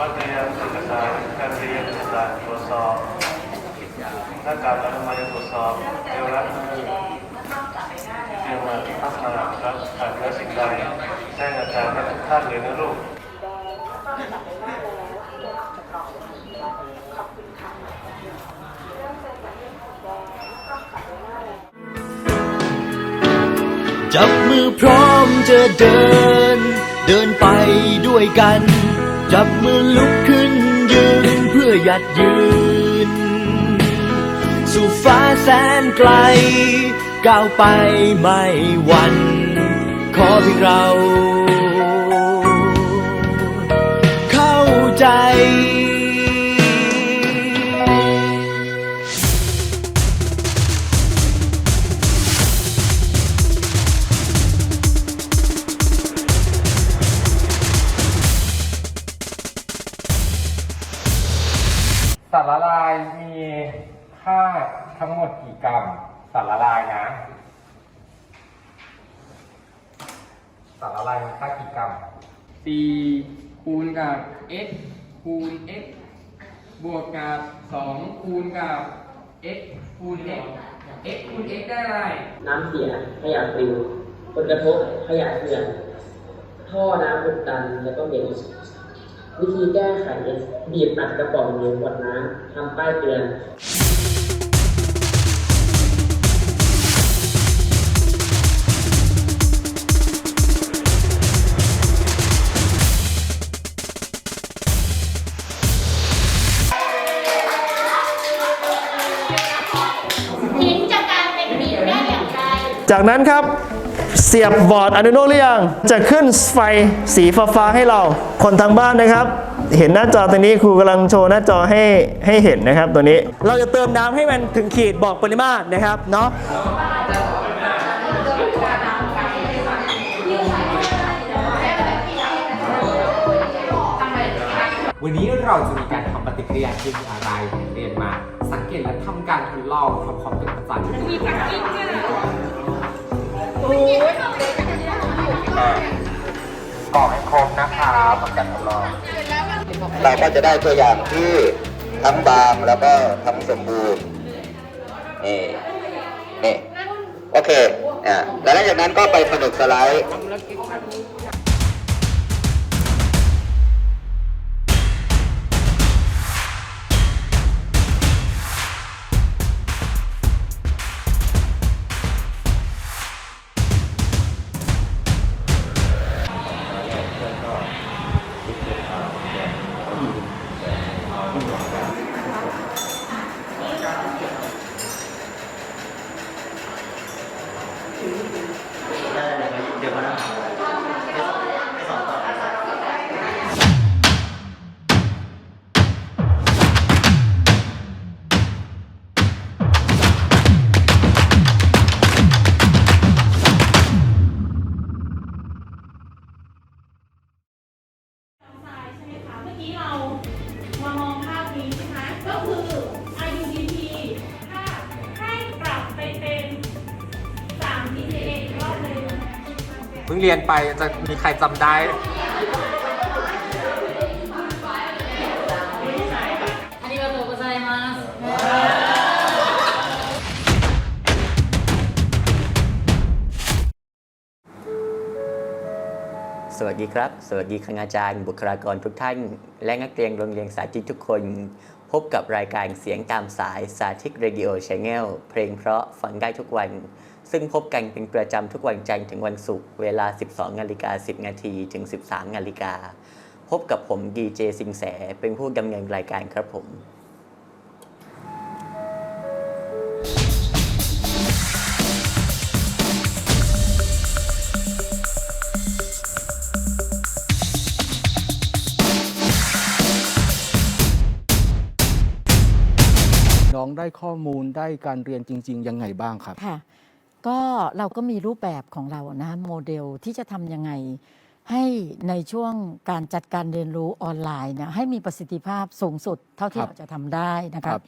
วัรียนเอกสารการเรียนเอกสารตรวจสอบหน้ากากอนามัยตรวจสอบเจลล้างมือเจลมาพักมาครับขาดสิ่งใดแจ้งอาจารย์ทุกท่านเลยนะลูกจับมือพร้อมจะเดิน เดินไปด้วยกัน จับมือลุกขึ้นยืนเพื่อหยัดยืน สู่ฟ้าแสนไกล ก้าวไปไม่วัน ขอเพียงเรา สารละลายมีค่าทั้งหมดกี่กรัมสารละลายนะสารละลายมีค่ากี่กรัม 4 คูณกับ x คูณ x บวกกับ 2 คูณกับ x คูณ x x คูณ x ได้อะไร น้ำเสียขยะปลิวผลกระทบขยะเถื่อนท่อน้ำอุดตันแล้วก็เหม็น วิธีแก้ไขบีบอัดกระป๋องหรือขวดน้ำทำป้ายเตือนหินจากการเป็นดินได้อย่างไรจากนั้นครับ เสียบบอร์ด Arduino หรือยัง จะขึ้นไฟสีฟ้าๆให้เรา คนทางบ้านนะครับ เห็นหน้าจอตัวนี้ครูกำลังโชว์หน้าจอให้ให้เห็นนะครับตัวนี้ เราจะเติมน้ำให้มันถึงขีดบอกปริมาตรนะครับเนาะวันนี้เราจะมีการทำปฏิกิริยาเคมีอะไรเรียนมา สังเกตและทำการทดลองทำความเป็นประจักษ์มีสังเกตกรอกให้ครบนะครับประกันทดลองเราก็จะได้ตัวอย่างที่ทั้งบางแล้วก็ทั้งสมบูรณ์นี่นี่โอเคอ่าแล้วหลังจากนั้นก็ไปผนึกสไลด์ ท เพิ่งเรียนไปจะมีใครจำได้สวัสดีครับ สวัสดีคณาจารย์ บุคลากรทุกท่าน และนักเรียนโรงเรียนสาธิตทุกคน พบกับรายการเสียงตามสายสาธิตเรดิโอชแนลเพลงเพราะฟังได้ทุกวัน ซึ่งพบกันเป็นประจำทุกวันจันทร์ถึงวันศุกร์เวลา 12นาฬิกา10นาทีถึง 13นาฬิกาพบกับผมดีเจสิงแสเป็นผู้ดำเนินรายการครับผม ได้ข้อมูลได้การเรียนจริง ๆ ยังไงบ้างครับ ค่ะ ก็เราก็มีรูปแบบของเรานะโมเดลที่จะทำยังไง ให้ในช่วงการจัดการเรียนรู้ออนไลน์นะให้มีประสิทธิภาพสูงสุดเท่าที่ครับเราจะทำได้นะคครัรับ บ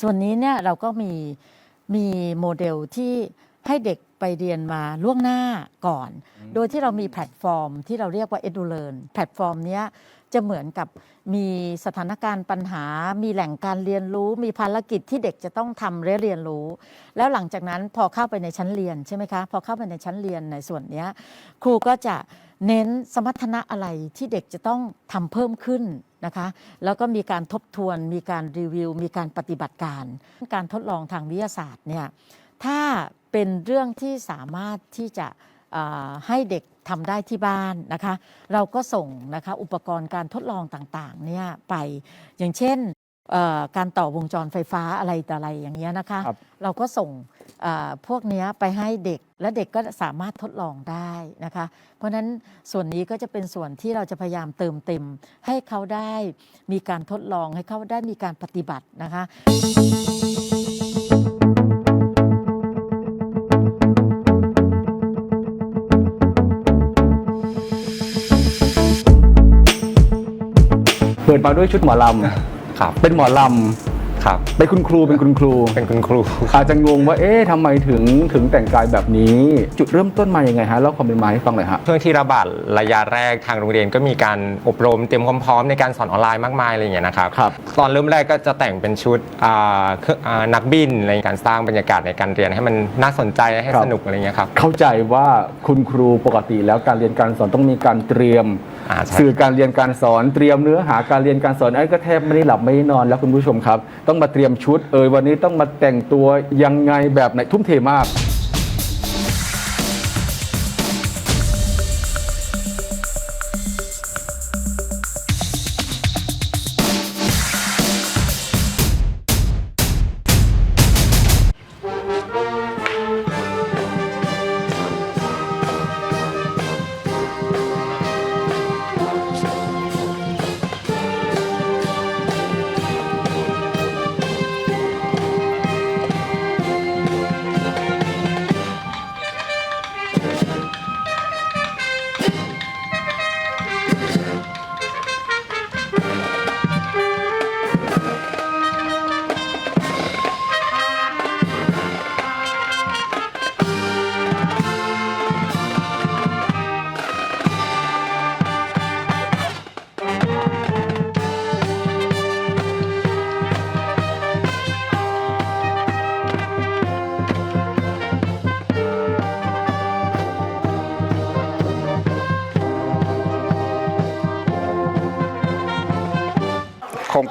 ส่วนนี้เนี่ยเราก็มีมีโมเดลที่ให้เด็กไปเรียนมาล่วงหน้าก่อน โดยที่เรามีแพลตฟอร์มที่เราเรียกว่า EduLearn แพลตฟอร์มเนี้ย จะเหมือนกับมีสถานการณ์ปัญหา มีแหล่งการเรียนรู้ มีภารกิจที่เด็กจะต้องทำและเรียนรู้ แล้วหลังจากนั้นพอเข้าไปในชั้นเรียนใช่ไหมคะพอเข้าไปในชั้นเรียนในส่วนนี้ครูก็จะเน้นสมรรถนะอะไรที่เด็กจะต้องทำเพิ่มขึ้นนะคะแล้วก็มีการทบทวน มีการรีวิว มีการปฏิบัติการ การทดลองทางวิทยาศาสตร์เนี่ยถ้าเป็นเรื่องที่สามารถที่จะ ให้เด็กทำได้ที่บ้านนะคะ เราก็ส่งนะคะอุปกรณ์การทดลองต่างๆเนี่ยไปอย่างเช่นเอ่อการต่อวงจรไฟฟ้าอะไรต่ออะไรอย่างเงี้ยนะคะครับเราก็ส่งเอ่อพวกเนี้ยไปให้เด็กและเด็กก็สามารถทดลองได้นะคะ เพราะฉะนั้นส่วนนี้ก็จะเป็นส่วนที่เราจะพยายามเติมเต็ม ให้เขาได้มีการทดลองให้เขาได้มีการปฏิบัตินะคะ ปิดมาด้วยชุดหมอลครับำเป็นหมอลครับำเป็นคุณครูเป็นคุณครู เป็นคุณครู อาจจะงงว่าเอ๊ะทำไมถึงถึงแต่งกายแบบนี้ จุดเริ่มต้นมายังไงฮะเล่าความเป็นมาให้ฟังหน่อยฮะ ช่วงที่ระบาดระยะแรกทางโรงเรียนก็มีการอบรมเตรียมความพร้อมในการสอนออนไลน์มากมายอะไรอย่างเงี้ยนะครับ ครับ ตอนเริ่มแรกก็จะแต่งเป็นชุดอ่าเครื่องอ่านักบินในการสร้างบรรยากาศในการเรียนให้มันน่าสนใจให้ครับสนุกอะไรเงี้ยครับ เข้าใจว่าคุณครูปกติแล้วการเรียนการสอนต้องมีการเตรียม อ่าใช่ สื่อการเรียนการสอนเตรียมเนื้อหาการเรียนการสอนไอ้ก็แทบไม่ได้หลับไม่ได้นอนแล้วคุณผู้ชมครับ ต้องมาเตรียมชุดเอยวันนี้ต้องมาแต่งตัวยังไงแบบไหนทุ่มเทมาก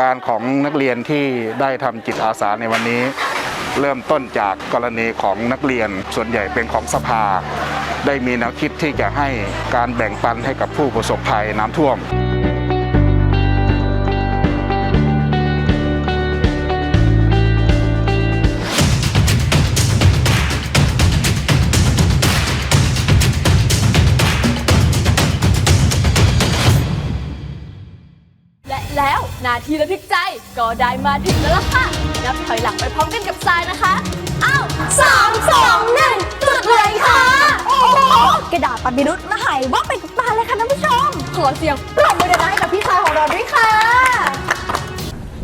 การของนักเรียนที่ได้ทำจิตอาสาในวันนี้ เริ่มต้นจากกรณีของนักเรียนส่วนใหญ่เป็นของสภา ได้มีแนวคิดที่จะให้การแบ่งปันให้กับผู้ประสบภัยน้ำท่วม ทีระทึกใจ ก็ได้มาถึงแล้วล่ะค่ะ นับถอยหลังไปพร้อมกันกับทรายนะคะ อ้าวสามสองหนึ่งจุดเลยค่ะ โอ้โหกระดาษปฏิรุษมาหายว่าไปกับตาเลยค่ะท่านผู้ชม ขอเสียงปรบมือดังๆให้กับพี่ชายของเราด้วยค่ะ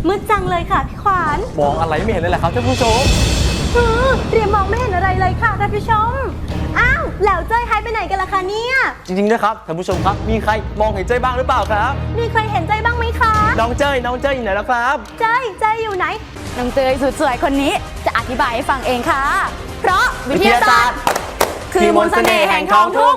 มืดจังเลยค่ะพี่ขวานมองอะไรไม่เห็นเลยแหละครับท่านผู้ชมอือเรียมมองไม่เห็นอะไรเลยค่ะท่านผู้ชม อ้าวแล้วเจ้ยหายไปไหนกันล่ะคะเนี่ย จริงๆนะครับท่านผู้ชมครับ มีใครมองเห็นเจ้ยบ้างหรือเปล่าครับ มีใครเห็นใจบ้างไหมคะ น้องเจ้ยน้องเจ้ยอยู่ไหนแล้วครับ เจยเจยอยู่ไหน น้องเจยสุดสวยคนนี้จะอธิบายให้ฟังเองค่ะ เพราะวิทยาศาสตร์ คือมนต์เสน่ห์แห่งท้องทุ่ง